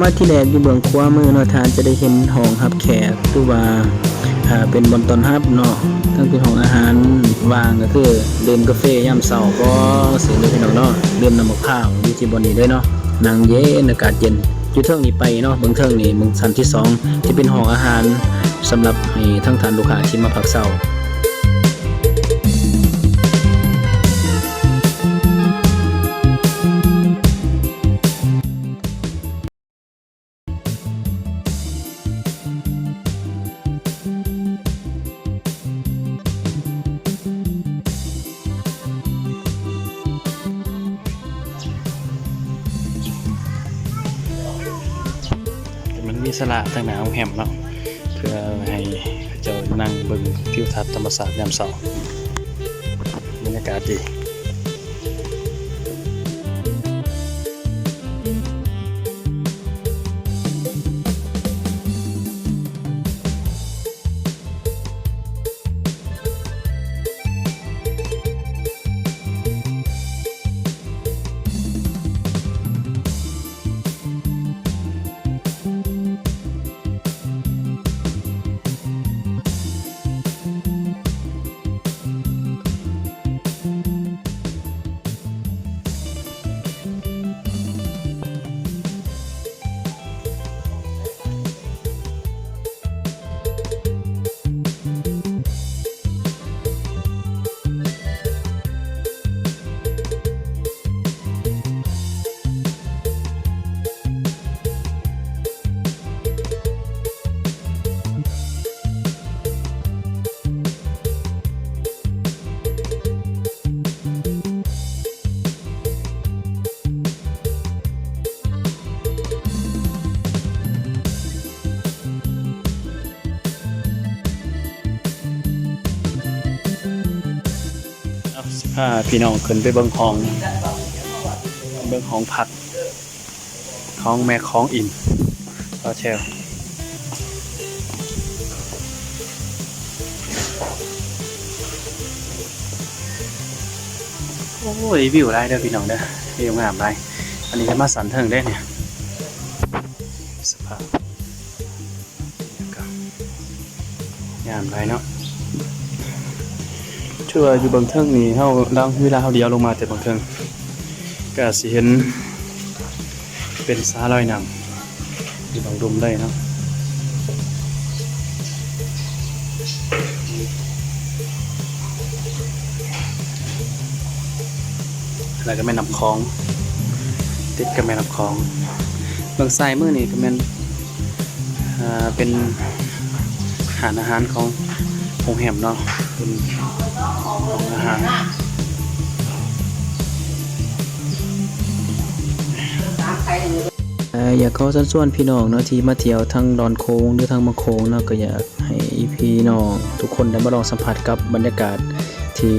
มาที่แรกอยู่เบื้องขวามือเนาะทานจะได้เห็นห้องรับแขกหรือว่าเป็นบอนตอนรับเนาะทั้งเป็นห้องอาหารวางก็คือดื่มกาแฟยามเช้าก็สิเลยพี่น้องเนาะดื่มน้ำมะพร้าวอยู่ที่บอนนี้ด้วยเนาะนั่งเย็นอากาศเย็นอยู่เทิงนี้ไปเนาะเบื้องเทิงนี่เบื้องชั้นที่สองที่เป็นห้องอาหารสำหรับให้ทั้งทานลูกค้าที่มาพักเช้า สละทางหนาวแหมเนาะเพื่อให้เจ้านั่งเบิ่งทิวทัศน์ธรรมศาสตร์ยามเช้าบรรยากาศดี เอาพี่น้องขึ้นไปเบิ่งห้อง เบิ่งห้องพักของแม่ของอินก็แชวโอ้ยวิวไรเด้อพี่น้องเด้อวิวงามไรอันนี้จะมาสันเทิงได้เนี่ยสภาพงามไรเนาะ ชื่อว่าอยู่บางเทิงนี่เฮาดังเวลาเฮาเดียวลงมาแต่บางเทิงก็สิเห็น เป็นสาลอยน้ำอยู่บางดุมได้เนาะแล้วก็แม่น้ำคลอง ติดกับแม่น้ำคลองบื้องซ้ายมือนี่ก็แม่นเป็นอาหารอาหารของโรงแรมเนาะ เป็นของอาหารอยากขอสันส่วนพี่น้องเนาะที่มาเที่ยวทางดอนโค้งหรือทางมะโค้งเนาะก็อยากให้พี่น้องทุกคนได้มาลองสัมผัสกับบรรยากาศที่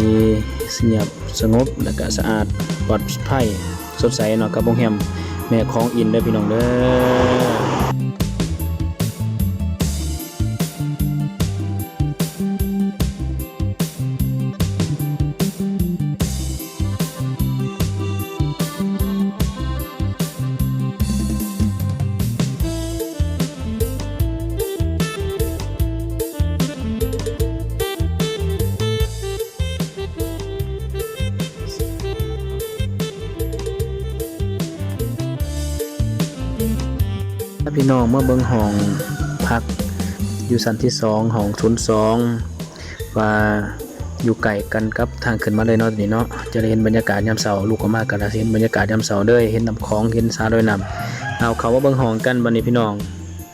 สงบสงบและก็สะอาดปลอดภัยสดใสเนาะกับโรงแรมแม่ของอินเด้อพี่น้องเด้อาพี่น้องเมื่อเบิ่งห้องพักอยู่สันที่สองห้องทุนสองว่าอยู่ไกลกันกับทางขึ้นมาเลยเนาะนี่เนาะจะได้เห็นบรรยากาศยามเสาร์ลูกก็มากกันล้วสิเห็นบรรยากาศยามเสาร์เด้อเห็นน้ำคลองเห็นสาดอยน้ำเอาเขาว่าเบิ่งห้องกันบัดนี้พี่น้อง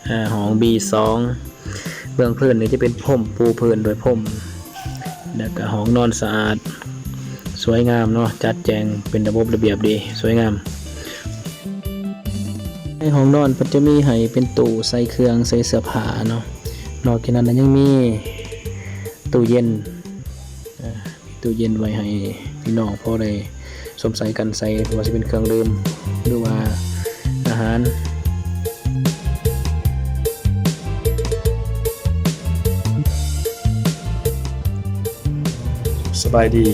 ห้อ่าห้องเบื้องพื้นนี่จะเป็นพรมปูพื้นโดยพรมแล้วก็ห้องนอนสะอาด สวยงามเนาะจัดแจงเป็นระบบระเบียบดี สวยงาม ห้องนอนเพิ่นจะมีให้เป็นตู้ใส่เครื่องใส่เสื้อผ้าเนาะนอกจากนั้นยังมีตู้เย็นมีตู้เย็นไว้ให้พี่น้องพอได้สวมใส่กันใส่ว่าสิเป็นเครื่องดื่มหรือว่าอาหารสบายดี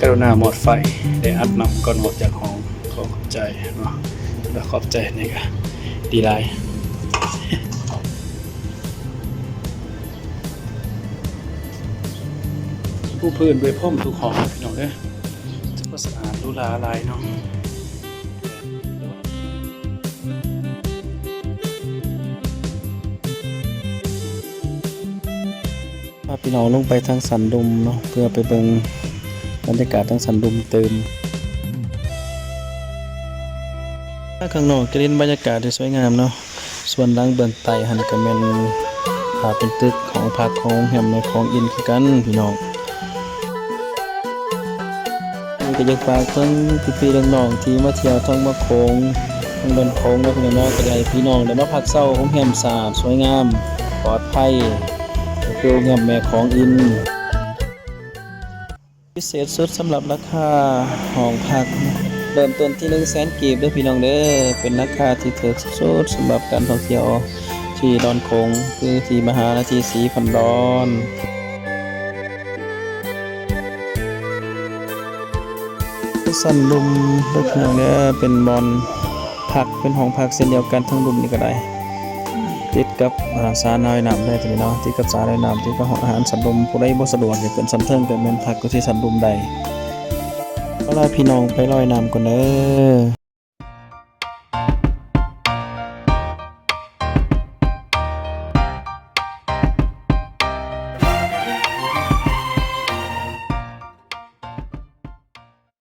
กรุณาหมดไฟ ได้อัดนำก่อนออกจากห้อง เนาขอบใจนี่ก็ดีหลผู้พื้นด้วยพ่มทุกหองพี่น้องเด้อจะก็สะอาดดูลาหลายเนาะพาพี่น้องลงไปทางสันดุมเนาะเพื่อไปเบิ่งบรรยากาศทางสันดุมเติม ข้างนอกจะเล่นบรรยากาศที่สวยงามเนาะส่วนล่างเบื้องใต้หันก็แม่นภาพเป็นตึกของภาคของแฮมในของอินคือกันพี่น้องก็ยากฝากทั้งพี่ๆน้องๆที่มาเที่ยวทั้งมาโค้งทั้งบนโค้งและพี่น้องก็ได้พี่น้องได้มาพักเศร้าของแฮมสะอาดสวยงามปลอดภัยคือโรงแรมแม่ของอินพิเศษสุดสำหรับราคาห้องพัก เริ่มต้นที่1 0 0 0 0แสนกีบเด้อพี่น้องเด้อเป็นราคาที่ถูกสุดสำหรับการท่องเที่ยวที่ดอนคงคือที่มหานาทีสีพันดอนสันลุมเด้อพี่น้องเด้อเป็นบอลพักเป็นห้องพักเส้นเดียวกันทั้งลุมนี่ก็ได้ติดกับอ่าสาน้อยน้ำได้ตัวนี้เนาะติดกับสาน้อยน้ำติดกับห้องอาหารสันลุมผู้ใดบ่สะดวกอยากเป็นสันเทิงก็แม่นพักก็ที่สันลุมใด ก็ลาพี่น้องไปลอยน้ำก่อนเด้อ